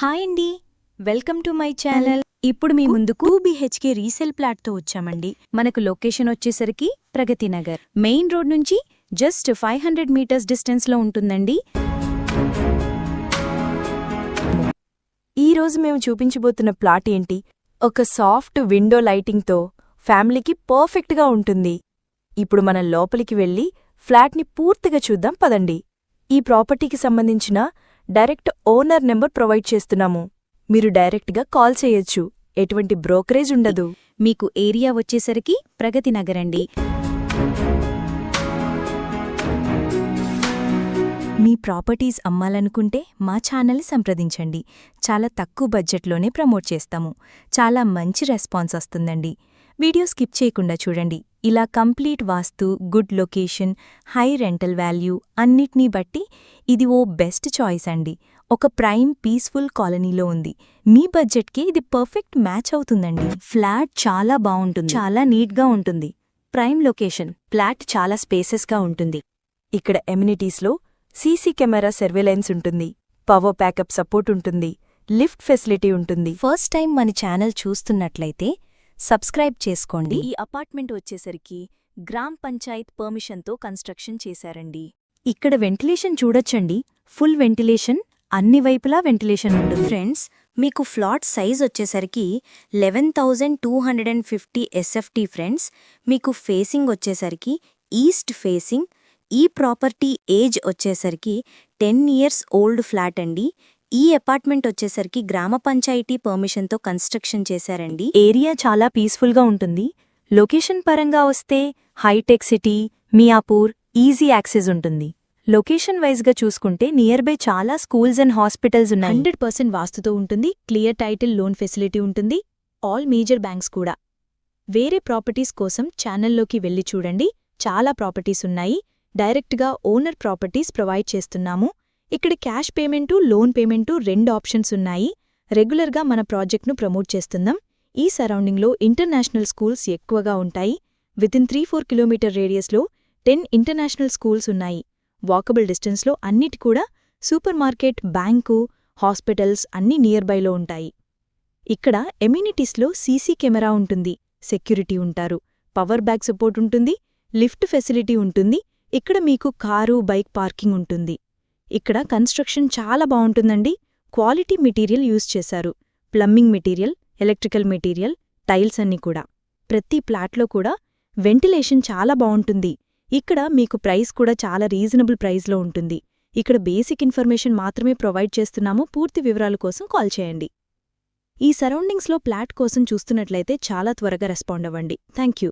Hi అండి. Welcome to my channel. ఇప్పుడు మీ ముందుకు బీహెచ్కే రీసేల్ ప్లాట్తో వచ్చామండి. మనకు లొకేషన్ వచ్చేసరికి ప్రగతి నగర్. మెయిన్ రోడ్ నుంచి జస్ట్ ఫైవ్ హండ్రెడ్ మీటర్స్ డిస్టెన్స్లో ఉంటుందండి. ఈ రోజు మేము చూపించబోతున్న ప్లాట్ ఏంటి? ఒక సాఫ్ట్ విండో లైటింగ్తో ఫ్యామిలీకి పర్ఫెక్ట్గా ఉంటుంది. ఇప్పుడు మనం లోపలికి వెళ్ళి ఫ్లాట్ని పూర్తిగా చూద్దాం పదండి. ఈ ప్రాపర్టీకి సంబంధించిన డైరెక్ట్ ఓనర్ నెంబర్ ప్రొవైడ్ చేస్తున్నాము. మీరు డైరెక్ట్గా కాల్ చేయొచ్చు. ఎటువంటి బ్రోకరేజ్ ఉండదు. మీకు ఏరియా వచ్చేసరికి ప్రగతి నగర్ అండి. మీ ప్రాపర్టీస్ అమ్మాలనుకుంటే మా ఛానల్ సంప్రదించండి. చాలా తక్కువ బడ్జెట్లోనే ప్రమోట్ చేస్తాము. చాలా మంచి రెస్పాన్స్ వస్తుందండి. వీడియో స్కిప్ చేయకుండా చూడండి. ఇలా complete vastu good location high rental value అన్నిటినీ బట్టి ఇది ఓ బెస్ట్ చాయిస్ అండి. ఒక ప్రైమ్ పీస్ఫుల్ కాలనీలో ఉంది. మీ బడ్జెట్కి ఇది పర్ఫెక్ట్ మ్యాచ్ అవుతుందండి. ఫ్లాట్ చాలా బాగుంటుంది. చాలా నీట్గా ఉంటుంది. ప్రైమ్ లొకేషన్ ఫ్లాట్ చాలా స్పేసెస్గా ఉంటుంది. ఇక్కడ ఎమ్యూనిటీస్లో సీసీ కెమెరా సర్వేలెన్స్ ఉంటుంది. పవర్ ప్యాకప్ సపోర్ట్ ఉంటుంది. లిఫ్ట్ ఫెసిలిటీ ఉంటుంది. ఫస్ట్ టైం మన ఛానల్ చూస్తున్నట్లయితే సబ్స్క్రైబ్ చేసుకోండి. ఈ అపార్ట్మెంట్ వచ్చేసరికి గ్రామ్ పంచాయత్ పర్మిషన్తో కన్స్ట్రక్షన్ చేశారండి. ఇక్కడ వెంటిలేషన్ చూడొచ్చండి. ఫుల్ వెంటిలేషన్ అన్ని వైపులా వెంటిలేషన్ ఉంటుంది. ఫ్రెండ్స్ మీకు ఫ్లాట్ సైజ్ వచ్చేసరికి eleven thousand two hundred and fifty SFT friends. మీకు ఫేసింగ్ వచ్చేసరికి ఈస్ట్ ఫేసింగ్. ఈ ప్రాపర్టీ ఏజ్ వచ్చేసరికి టెన్ ఇయర్స్ ఓల్డ్ ఫ్లాట్ అండి. ఈ అపార్ట్మెంట్ వచ్చేసరికి గ్రామ పంచాయతీ పర్మిషన్తో కన్స్ట్రక్షన్ చేశారండి. ఏరియా చాలా పీస్ఫుల్గా ఉంటుంది. లొకేషన్ పరంగా వస్తే Hitec City Miyapur easy access ఉంటుంది. లొకేషన్ వైజ్గా చూసుకుంటే నియర్ బై చాలా స్కూల్స్ అండ్ హాస్పిటల్స్ ఉన్నాయి. హండ్రెడ్ పర్సెంట్ వాస్తుతో ఉంటుంది. క్లియర్ టైటిల్ లోన్ ఫెసిలిటీ ఉంటుంది. ఆల్ మేజర్ బ్యాంక్స్ కూడా. వేరే ప్రాపర్టీస్ కోసం ఛానల్లోకి వెళ్ళి చూడండి. చాలా ప్రాపర్టీస్ ఉన్నాయి. డైరెక్ట్గా ఓనర్ ప్రాపర్టీస్ ప్రొవైడ్ చేస్తున్నాము. ఇక్కడ క్యాష్ పేమెంటు లోన్ పేమెంటు రెండు ఆప్షన్స్ ఉన్నాయి. రెగ్యులర్గా మన ప్రాజెక్ట్ను ప్రమోట్ చేస్తున్నాం ఈ సరౌండింగ్లో ఇంటర్నేషనల్ స్కూల్స్ ఎక్కువగా ఉంటాయి. వితిన్ త్రీ ఫోర్ కిలోమీటర్ రేడియస్లో టెన్ ఇంటర్నేషనల్ స్కూల్స్ ఉన్నాయి. వాకబుల్ డిస్టెన్స్లో అన్నిటి కూడా సూపర్ మార్కెట్ బ్యాంకు హాస్పిటల్స్ అన్నీ నియర్బైలో ఉంటాయి. ఇక్కడ ఎమ్యూనిటీస్లో సీసీ కెమెరా ఉంటుంది. సెక్యూరిటీ ఉంటారు. పవర్ బ్యాగ్ సపోర్ట్ ఉంటుంది. లిఫ్ట్ ఫెసిలిటీ ఉంటుంది. ఇక్కడ మీకు కారు బైక్ పార్కింగ్ ఉంటుంది. ఇక్కడ కన్స్ట్రక్షన్ చాలా బాగుంటుందండి. క్వాలిటీ మెటీరియల్ యూజ్ చేశారు. Plumbing material electrical material tiles అన్నీ కూడా. ప్రతి ప్లాట్లో కూడా వెంటిలేషన్ చాలా బాగుంటుంది. ఇక్కడ మీకు ప్రైస్ కూడా చాలా రీజనబుల్ ప్రైస్లో ఉంటుంది. ఇక్కడ బేసిక్ ఇన్ఫర్మేషన్ మాత్రమే ప్రొవైడ్ చేస్తున్నాము. పూర్తి వివరాల కోసం కాల్ చేయండి. ఈ సరౌండింగ్స్లో ప్లాట్ కోసం చూస్తున్నట్లయితే చాలా త్వరగా రెస్పాండ్ అవ్వండి. Thank you